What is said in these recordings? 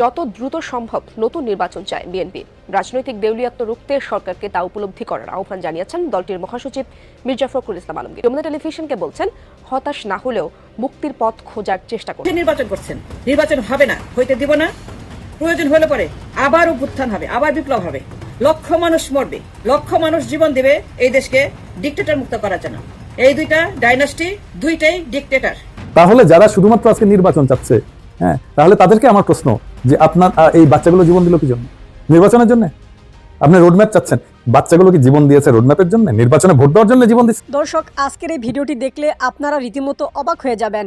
যত দ্রুত সম্ভব নতুন নির্বাচন চায় বিএনপি। রাজনৈতিক দেউলিয়াত্ম রুখতে সরকারকে তা উপলব্ধি করার আহ্বান জানিয়েছেন দলটির মহাসচিব মির্জা ফখরুল ইসলাম আলমগীর। যমুনা টেলিভিশনকে বলছেন হতাশ না হলেও মুক্তির পথ খোঁজার চেষ্টা করুন। যে নির্বাচন করছেন নির্বাচন হবে না হইতে দিব না। প্রয়োজন হলে পরে আবার উত্থান হবে আবার বিপ্লব হবে। লক্ষ মানুষ মরবে লক্ষ মানুষ জীবন দেবে এই দেশকে ডিক্টেটর মুক্ত করার জন্য। এই দুইটা ডাইনাস্টি দুইটাই ডিক্টেটর তাহলে যারা শুধুমাত্র আজকে নির্বাচন চাচ্ছে হ্যাঁ তাহলে তাদেরকে আমার প্রশ্ন যে আপনার এই বাচ্চাগুলো জীবন দিল কি জন্য? নির্বাচনের জন্য? আপনি রোডম্যাপ চাচ্ছেন। বাচ্চাগুলো কি জীবন দিয়েছে রোডম্যাপের জন্য? নির্বাচনে ভোট দেওয়ার জন্য জীবন দিচ্ছে? দর্শক, আজকের এই ভিডিওটি দেখলে আপনারা রীতিমতো অবাক হয়ে যাবেন।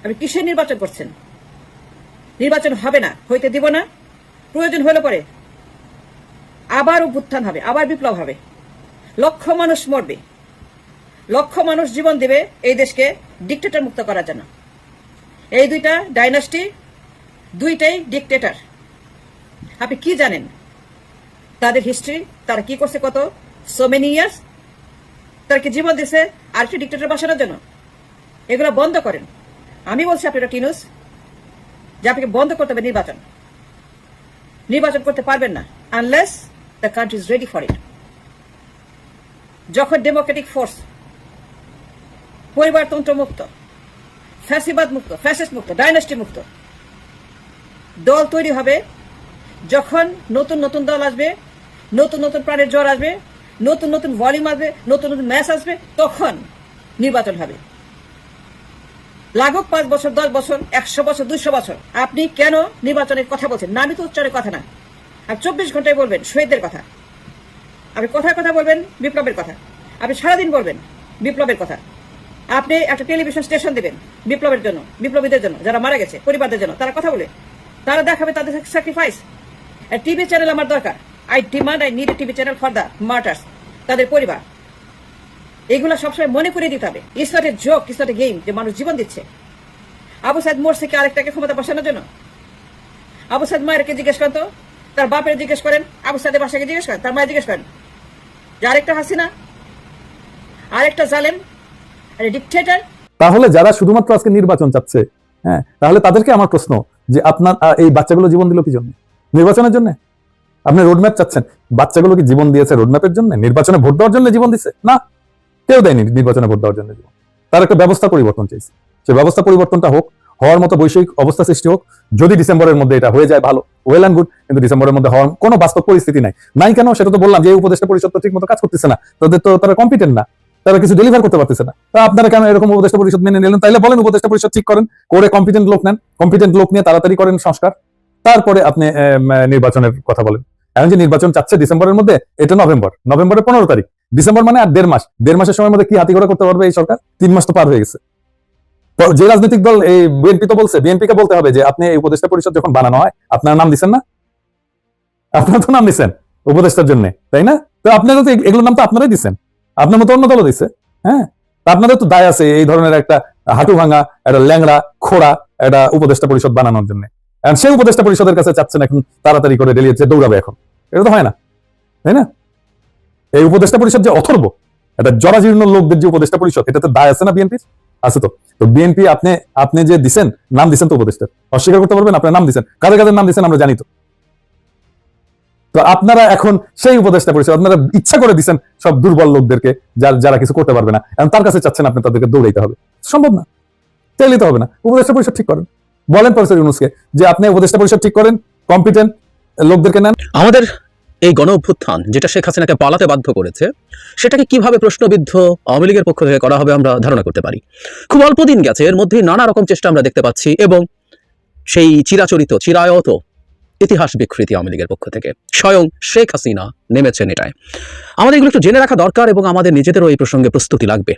আপনি কিসের নির্বাচন করছেন? নির্বাচন হবে না, হইতে দিব না, প্রয়োজন হলে পরে। আবার উত্থান হবে, আবার বিপ্লব হবে। লক্ষ মানুষ মরবে। লক্ষ মানুষ জীবন দেবে এই দেশকে ডিক্টেটর মুক্ত করার জন্য। এই দুইটা ডাইনাস্টি দুইটাই ডিক্টেটর আপনি কি জানেন? তাদের হিস্ট্রি তারা কি করছে কত? সো মেনি ইয়ার্স তারা কি জীবন দিছে আর কি ডিক্টেটর বাসানোর জন্য? এগুলো বন্ধ করেন। আমি বলছি আপনারা টিনুস যে আপনাকে বন্ধ করতে হবে নির্বাচন। নির্বাচন করতে পারবেন না unless the country is ready for it যখন ডেমোক্রেটিক ফোর্স পরিবারতন্ত্র মুক্ত, ফ্যাসিবাদ মুক্ত ফ্যাসিস্ট মুক্ত ডাইনাস্টি মুক্ত, দল তৈরি হবে, যখন নতুন নতুন দল আসবে, নতুন নতুন প্রাণের জ্বর আসবে, নতুন নতুন ভলিউম আসবে, নতুন নতুন ম্যাচ আসবে, তখন নির্বাচন হবে। লাগুক পাঁচ বছর, দশ বছর, একশো বছর, দুইশো বছর। আপনি কেন নির্বাচনের কথা বলছেন? নামই তো উচ্চারের কথা না। আর চব্বিশ ঘন্টায় বলবেন, শহীদদের কথা। আপনি কথার কথা বলবেন, বিপ্লবের কথা। আপনি সারাদিন বলবেন, বিপ্লবের কথা। আপনি একটা টেলিভিশন স্টেশন দেবেন, বিপ্লবের জন্য, বিপ্লবীদের জন্য, যারা মারা গেছে, পরিবারদের জন্য, তারা কথা বলে। তারা দেখাবে তাদের স্যাক্রিফাইস টিভি চ্যানেল আমার দরকার। I demand I need TV channel for the martyrs তাদের পরিবার। এগুলো সবসময় মনে করে দিতে হবে। It's not a joke it's game যে মানুষ জীবন দিচ্ছে। আবু সাইদ মরছে কি আরেকটাকে ক্ষমতা বসানোর জন্য। আবু সাইদ মায়েরকে জিজ্ঞেস করেন তো, তার বাপের জিজ্ঞেস করেন, আবু সাইদের বাসাকে জিজ্ঞেস করেন, তার মায়ের জিজ্ঞেস করেন, যে আরেকটা হাসিনা, আরেকটা জালেম ডিকটেটর তাহলে যারা শুধুমাত্র আজকে নির্বাচন চাচ্ছে হ্যাঁ তাহলে তাদেরকে আমার প্রশ্ন, যে আপনার এই বাচ্চাগুলো জীবন দিল কি জন্য? নির্বাচনের জন্য? আপনি রোডম্যাপ চাচ্ছেন? বাচ্চাগুলো কি জীবন দিয়েছে রোডম্যাপের জন্য? নির্বাচনে ভোট দেওয়ার জন্য জীবন দিছে? না। কেউ দেয়নি নির্বাচনে ভোট দেওয়ার জন্য। তার একটা ব্যবস্থা পরিবর্তন চাইছে। সেই ব্যবস্থা পরিবর্তনটা হোক, হওয়ার মতো বৈষয়িক অবস্থা সৃষ্টি হোক, যদি ডিসেম্বরের মধ্যে এটা হয়ে যায়, ভালো। ওয়েল অ্যান্ড গুড কিন্তু ডিসেম্বরের মধ্যে হওয়ার কোনো বাস্তব পরিস্থিতি নাই। নাই কেন? সেটা তো বললাম যে উপদেষ্টা পরিষদ তো ঠিক মতো কাজ করতেছে না। তাদের তো তারা কম্পিটেন্ট না। তারা কিছু ডেলিভার করতে পারতেছে না। তা আপনারা কেন এরকম উপদেষ্টা পরিষদ মেনে নিলেন? তাইলে বলেন উপদেষ্টা পরিষদ ঠিক করেন, করে কম্পিটেন্ট লোক নেন। কম্পিটেন্ট লোক নিয়ে তাড়াতাড়ি করেন সংস্কার। তারপরে আপনি নির্বাচনের কথা বলেন। এখন যে নির্বাচন চাচ্ছে ডিসেম্বরের মধ্যে, এটা নভেম্বর। নভেম্বরের পনেরো তারিখ। ডিসেম্বর মানে আর দেড় মাস। দেড় মাসের সময়ের মধ্যে কি হাতি করতে পারবে এই সরকার? তিন মাস তো পার হয়ে গেছে। যে রাজনৈতিক দল, এই বিএনপি তো বলছে বিএনপি কে বলতে হবে যে আপনি এই উপদেষ্টা পরিষদ যখন বানানো হয়, আপনার নাম দিচ্ছেন না? আপনার তো নাম দিচ্ছেন উপদেষ্টার জন্য, তাই না? তো আপনারা তো এগুলোর নাম তো আপনারাই দিচ্ছেন আপনার মতো অন্য দলও দিচ্ছে হ্যাঁ? আপনাদের তো দায় আছে এই ধরনের একটা হাঁটু ভাঙা, একটা ল্যাংড়া, খোড়া, একটা উপদেষ্টা পরিষদ বানানোর জন্য। সেই উপদেষ্টা পরিষদের কাছে চাচ্ছেন এখন তাড়াতাড়ি করে ডেলিয়েছে দৌড়াবে এখন। এটা তো হয় না, তাই না? এই উপদেষ্টা পরিষদ যে অথর্ব একটা জরাজীর্ণ লোকদের যে উপদেষ্টা পরিষদ, এটাতে দায় আছে না বিএনপির? আছে তো। তো বিএনপি আপনি আপনি যে দিছেন, নাম দিছেন তো উপদেষ্টার অস্বীকার করতে পারবেন, আপনার নাম দিছেন। কাদের কাদের নাম দিছেন আমরা জানি তো। তো আপনারা এখন সেই উপদেষ্টা পরিষদ, আপনারা ইচ্ছা করে দিচ্ছেন সব দুর্বল লোকদেরকে, যার, যারা কিছু করতে পারবে না। এখন তার কাছে চাচ্ছেন আপনি তাদেরকে দৌড়াইতে হবে। সম্ভব না। চাইলে তো হবে না। উপদেষ্টা পরিষদ ঠিক করেন। বলেন প্রফেসর ইউনুসকে যে আপনি উপদেষ্টা পরিষদ ঠিক করেন কম্পিটেন্ট লোকদেরকে নেন। আমাদের এই গণ অভ্যুত্থান যেটা শেখ হাসিনাকে পালাতে বাধ্য করেছে, সেটাকে কীভাবে প্রশ্নবিদ্ধ আওয়ামী লীগের পক্ষ থেকে করা হবে আমরা ধারণা করতে পারি। খুব অল্প দিন গেছে, এর মধ্যেই নানা রকম চেষ্টা আমরা দেখতে পাচ্ছি এবং সেই চিরাচরিত, চিরায়ত ইতিহাস বিকৃতি আওয়ামী লীগের পক্ষ থেকে। স্বয়ং শেখ হাসিনা নেমেছেন এটায়। আমাদের এগুলো একটু জেনে রাখা দরকার এবং আমাদের নিজেদেরও এই প্রসঙ্গে প্রস্তুতি লাগবে।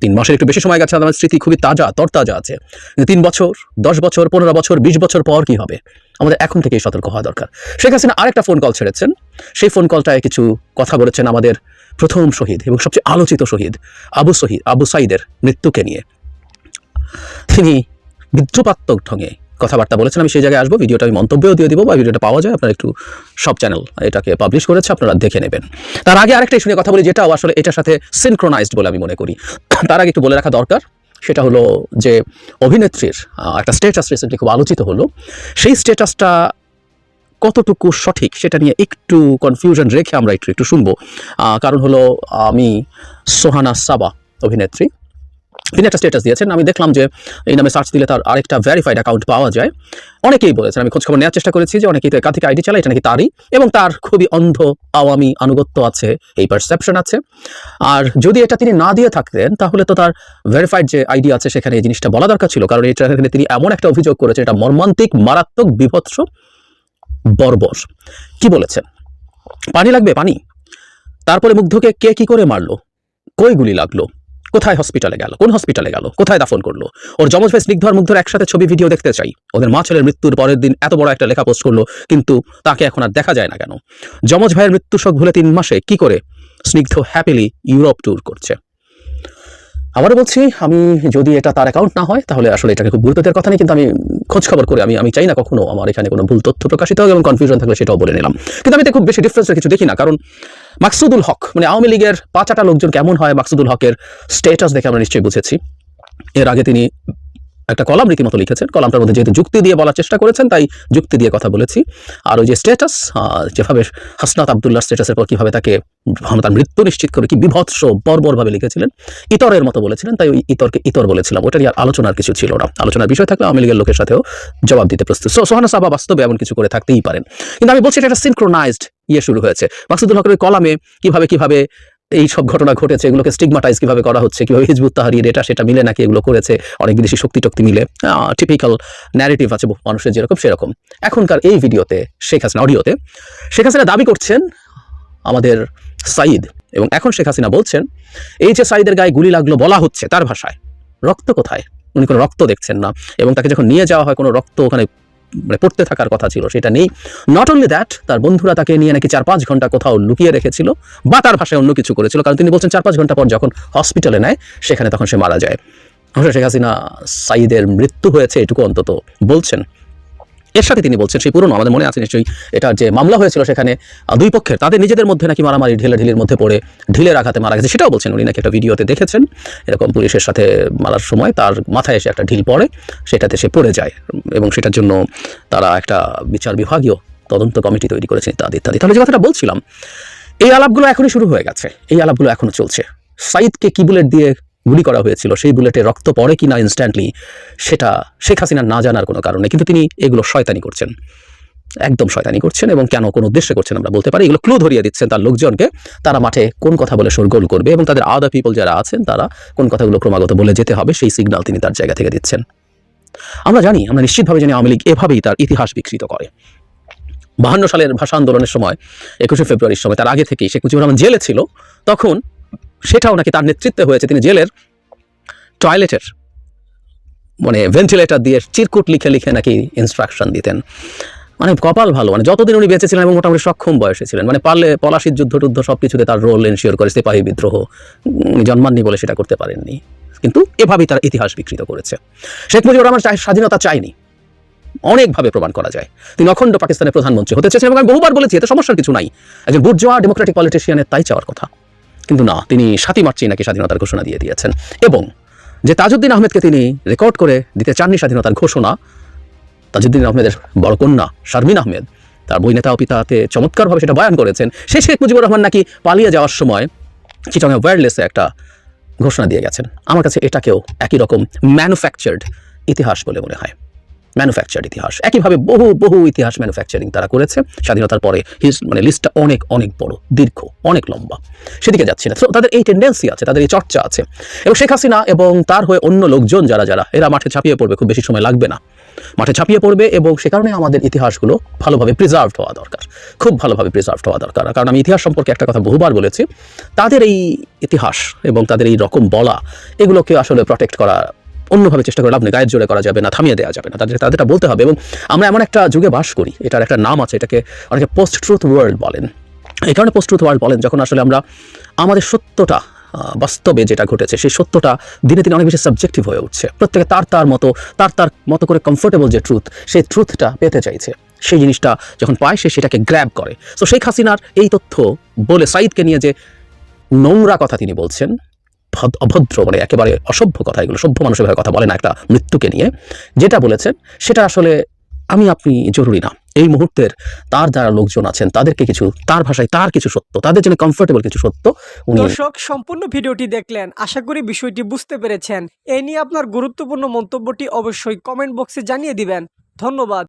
তিন মাসের একটু বেশি সময় গেছে আমাদের স্মৃতি খুবই তাজা, তরতাজা আছে। তিন বছর, দশ বছর, পনেরো বছর, বিশ বছর পর কি হবে? আমাদের এখন থেকেই সতর্ক হওয়া দরকার। শেখ হাসিনা আরেকটা ফোন কল ছেড়েছেন। সেই ফোন কলটায় কিছু কথা বলেছেন আমাদের প্রথম শহীদ এবং সবচেয়ে আলোচিত শহীদ, আবু শহীদ, আবু সাইদের মৃত্যুকে নিয়ে। তিনি বিদ্রুপাত্মক ঢঙে কথাবার্তা বলেছেন, আমি সেই জায়গায় আসব, ভিডিওটা আমি মন্তব্যও দিয়ে দিব বা ভিডিওটা পাওয়া যায়, আপনার একটু সব চ্যানেল এটাকে পাবলিশ করেছে, আপনারা দেখে নেবেন। তার আগে আরেকটা নিয়ে কথা বলি, যেটাও আসলে এটার সাথে সিনক্রোনাইজড বলে আমি মনে করি। তার আগে একটু বলে রাখা দরকার, সেটা হলো যে অভিনেত্রীর একটা স্টেটাস রিসেন্টলি খুব আলোচিত হলো। সেই স্টেটাসটা কতটুকু সঠিক, সেটা নিয়ে একটু কনফিউশন রেখে আমরা একটু একটু শুনব। কারণ হলো আমি সোহানা সাবা, অভিনেত্রী। তিনি একটা স্ট্যাটাস দিয়েছেন। আমি দেখলাম যে এই নামে সার্চ দিলে তার আরেকটা ভেরিফাইড অ্যাকাউন্ট পাওয়া যায়। অনেকেই বলেছেন, আমি খোঁজখবর নেওয়ার চেষ্টা করেছি যে অনেকেই তো একাধিক আইডি চালায়, এটা নাকি তারই। এবং তার খুবই অন্ধ, আওয়ামী আনুগত্য আছে, এই পারসেপশন আছে। আর যদি এটা তিনি না দিয়ে থাকতেন, তাহলে তো তার ভেরিফাইড যে আইডি আছে, সেখানে এই জিনিসটা বলা দরকার ছিল। কারণ এটা এখানে তিনি এমন একটা অভিযোগ করেছেন, এটা মর্মান্তিক, মারাত্মক, বিভৎস, বর্বর। কি বলেছেন? পানি লাগবে? পানি। তারপরে মুগ্ধকে কে কি করে মারলো? কই গুলি লাগল? কোথায় হসপিটালে গেল? কোন হসপিটালে গেল? কোথায় দাফন করল? ওর যমজ ভাই স্নিগ্ধ আর মুগ্ধর একসাথে ছবি ভিডিও দেখতে চাই। ওদের মা ছেলের মৃত্যুর পরের দিন এত বড় একটা লেখা পোস্ট করল, কিন্তু তাকে এখন আর দেখা যায় না কেন? যমজ ভাইয়ের মৃত্যু শোক ভুলে তিন মাসে কি করে স্নিগ্ধ হ্যাপিলি ইউরোপ ট্যুর করছে? আবারও বলছি, আমি যদি এটা তার অ্যাকাউন্ট না হয়, তাহলে আসলে এটাকে খুব গুরুত্ব দেওয়ার কথা নেই, কিন্তু আমি খোঁজ খবর করে, আমি আমি চাই না কখনো আমার এখানে কোনো ভুল তথ্য প্রকাশিত হোক এবং কনফিউশন থাকলে সেটাও বলে নিলাম। কিন্তু আমি তো খুব বেশি ডিফারেন্সের কিছু দেখি না, কারণ মাকসুদুল হক মানে আওয়ামী লীগের পাঁচাটা লোকজন কেমন হয়, মাকসুদুল হকের স্টেটাস দেখে আমরা নিশ্চয়ই বুঝেছি। এর আগে তিনি একটা কলাম রীতিমতো লিখেছেন। কলামটার মধ্যে যেহেতু যুক্তি দিয়ে বলার চেষ্টা করেছেন, তাই যুক্তি দিয়ে কথা বলেছি। আর ওই যে স্ট্যাটাস যেভাবে হাসনাত আবদুল্লাহ স্ট্যাটাসের পর কীভাবে তাকে তার মৃত্যু নিশ্চিত করে কি বিভৎস, বর্বরভাবে লিখেছিলেন, ইতরের মতো বলেছিলেন, তাই ওই ইতরকে ইতর বলেছিলাম। ওটা নিয়ে আর আলোচনার কিছু ছিল না। আলোচনার বিষয় থাকলে আওয়ামী লীগের লোকের সাথেও জবাব দিতে প্রস্তুত। সো সোহানা সাবা বাস্তবে এমন কিছু করে থাকতেই পারেন। কিন্তু আমি বলছি এটা একটা সিনক্রোনাইজড ইয়ে শুরু হয়েছে। মাকসুদুল হকের কলামে কীভাবে কীভাবে এই সব ঘটনা ঘটেছে, এগুলোকে স্টিগমাটাইজ কীভাবে করা হচ্ছে, কীভাবে হিজবুত তাহারির এটা সেটা মিলে নাকি এগুলো করেছে, অনেক বিদেশি শক্তি টক্তি মিলে টিপিক্যাল ন্যারেটিভ আছে মানুষের যেরকম সেরকম। এখনকার এই ভিডিওতে শেখ হাসিনা, অডিওতে শেখ হাসিনা দাবি করছেন আমাদের সাইদ এবং এখন শেখ হাসিনা বলছেন, এই যে সাইদের গায়ে গুলি লাগল বলা হচ্ছে তার ভাষায়, রক্ত কোথায়? উনি কোনো রক্ত দেখছেন না এবং তাকে যখন নিয়ে যাওয়া হয়, কোনো রক্ত ওখানে মানে পড়তে থাকার কথা ছিল, সেটা নেই। নট অনলি দ্যাট তার বন্ধুরা তাকে নিয়ে নাকি চার পাঁচ ঘণ্টা কোথাও লুকিয়ে রেখেছিল, বা তার ভাষায় অন্য কিছু করেছিল। কারণ তিনি বলছেন, চার পাঁচ ঘণ্টা পর যখন হসপিটালে নেয়, সেখানে তখন সে মারা যায়। শেখ হাসিনা সাইদের মৃত্যু হয়েছে এটুকু অন্তত বলছেন। এর সাথে তিনি বলছেন, সেই পুরনো, আমাদের মনে আছে নিশ্চয়ই এটার যে মামলা হয়েছিল সেখানে দুই পক্ষের, তাদের নিজেদের মধ্যে নাকি মারামারি ঢিলে ঢিলের মধ্যে পড়ে ঢিলের আঘাতে মারা গেছে। সেটাও বলছেন উনি নাকি একটা ভিডিওতে দেখেছেন। এরকম পুলিশের সাথে মারার সময় তার মাথায় এসে একটা ঢিল পড়ে, সেটাতে সে পড়ে যায়। এবং সেটার জন্য তারা একটা বিচার বিভাগীয় তদন্ত কমিটি তৈরি করেছেন ইত্যাদি ইত্যাদি। তাহলে যে কথাটা বলছিলাম, এই আলাপগুলো এখনই শুরু হয়ে গেছে, এই আলাপগুলো এখনও চলছে। সাইদকে কি বুলেট দিয়ে গুলি করা হয়েছিল, সেই বুলেটে রক্ত পড়ে কিনা ইনস্ট্যান্টলি সেটা শেখ হাসিনা না জানার কোনো কারণে কিন্তু তিনি এগুলো শয়তানি করছেন। একদম শয়তানি করছেন এবং কেন, কোন উদ্দেশ্যে করছেন আমরা বলতে পারি। এগুলো ক্লু ধরিয়ে দিচ্ছেন তার লোকজনকে। তারা মাঠে কোন কথা বলে শোরগোল করবে এবং তাদের আদার পিপল যারা আছেন, তারা কোন কথাগুলো ক্রমাগত বলে যেতে হবে, সেই সিগন্যাল তিনি তার জায়গা থেকে দিচ্ছেন। আমরা জানি, আমরা নিশ্চিতভাবে জানি আওয়ামী লীগ এভাবেই তার ইতিহাস বিকৃত করে। বাহান্ন সালের ভাষা আন্দোলনের সময়, একুশে ফেব্রুয়ারির সময়, তার আগে থেকেই শেখ মুজিবুর রহমান জেলে ছিল, তখন সেটাও নাকি তার নেতৃত্বে হয়েছে। তিনি জেলের টয়লেটের মানে ভেন্টিলেটর দিয়ে চিরকুট লিখে লিখে নাকি ইনস্ট্রাকশন দিতেন। মানে কপাল ভালো মানে যতদিন উনি বেঁচে ছিলেন এবং মোটামুটি সক্ষম বয়সে ছিলেন মানে পারলে পলাশির যুদ্ধ টুদ্ধ সব কিছুতে তার রোল এনশিওর করে সিপাহী বিদ্রোহ জন্মাননি বলে সেটা করতে পারেননি। কিন্তু এভাবেই তার ইতিহাস বিকৃত করেছে। শেখ মুজিবুর রহমান স্বাধীনতা চায়নি। অনেকভাবে প্রমাণ করা যায়। তিনি অখণ্ড পাকিস্তানের প্রধানমন্ত্রী হতে চেয়েছেন এবং আমি বহুবার বলেছি, এতে সমস্যার কিছু নাই। একজন বুর্জোয়া ডেমোক্রেটিক পলিটিশিয়ানের তাই চাওয়ার কথা। কিন্তু না, তিনি সাতই মার্চেই নাকি স্বাধীনতার ঘোষণা দিয়ে দিয়েছেন। এবং যে তাজউদ্দিন আহমেদকে তিনি রেকর্ড করে দিতে চাননি স্বাধীনতার ঘোষণা, তাজউদ্দিন আহমেদের বড় কন্যা শারমিন আহমেদ, তার বই নেতা ও পিতাতে চমৎকারভাবে সেটা বয়ান করেছেন। সে শেখ মুজিবুর রহমান নাকি পালিয়ে যাওয়ার সময় চিটংয়ে ওয়ারলেসে একটা ঘোষণা দিয়ে গেছেন। আমার কাছে এটাকেও একই রকম ম্যানুফ্যাকচার্ড ইতিহাস বলে মনে হয়। ম্যানুফ্যাকচার ইতিহাস। একইভাবে বহু বহু ইতিহাস ম্যানুফ্যাকচারিং তারা করেছে। স্বাধীনতার পরে হিস মানে লিস্টটা অনেক অনেক বড়, দীর্ঘ, অনেক লম্বা। সেদিকে যাচ্ছি না। তাদের এই টেন্ডেন্সি আছে, তাদের এই চর্চা আছে। এবং শেখ হাসিনা এবং তার হয়ে অন্য লোকজন যারা যারা, এরা মাঠে ছাপিয়ে পড়বে, খুব বেশি সময় লাগবে না। মাঠে ছাপিয়ে পড়বে এবং সে কারণে আমাদের ইতিহাসগুলো ভালোভাবে প্রিজার্ভ হওয়া দরকার। খুব ভালোভাবে প্রিজার্ভ হওয়া দরকার। কারণ আমি ইতিহাস সম্পর্কে একটা কথা বহুবার বলেছি, তাদের এই ইতিহাস এবং তাদের এই রকম বলা, এগুলোকে আসলে প্রটেক্ট করা অন্যভাবে চেষ্টা করে লাভ নেই, গায়ের জোরে করা যাবে না, থামিয়ে দেওয়া যাবে না, তাদের তাদেরটা বলতে হবে এবং আমরা এমন একটা যুগে বাস করি, এটার একটা নাম আছে, এটাকে অনেকে পোস্ট ট্রুথ ওয়ার্ল্ড বলেন। এই কারণে পোস্ট ট্রুথ ওয়ার্ল্ড বলেন, যখন আসলে আমরা আমাদের সত্যটা বাস্তবে যেটা ঘটেছে, সেই সত্যটা দিনে দিনে অনেক বেশি সাবজেক্টিভ হয়ে উঠছে। প্রত্যেকে তার তার মতো, তার তার মতো করে কমফোর্টেবল যে ট্রুথ সেই ট্রুথটা পেতে চাইছে। সেই জিনিসটা যখন পায়, সে সেটাকে গ্র্যাব করে। তো শেখ হাসিনার এই তথ্য বলে সাইদকে নিয়ে যে নোংরা কথা তিনি বলছেন অভদ্র মানে একেবারে অসভ্য কথা, এগুলো সভ্য মানুষের ভাবে কথা বলে না একটা মৃত্যুকে নিয়ে। যেটা বলেছেন সেটা আসলে আমি, আপনি জরুরি না। এই মুহূর্তের তার যারা লোকজন আছেন, তাদেরকে কিছু, তার ভাষায় তার কিছু সত্য, তাদের জন্য কমফোর্টেবল কিছু সত্য দর্শক, সম্পূর্ণ ভিডিওটি দেখলেন। আশা করি বিষয়টি বুঝতে পেরেছেন। এই নিয়ে আপনার গুরুত্বপূর্ণ মন্তব্যটি অবশ্যই কমেন্ট বক্সে জানিয়ে দিবেন। ধন্যবাদ।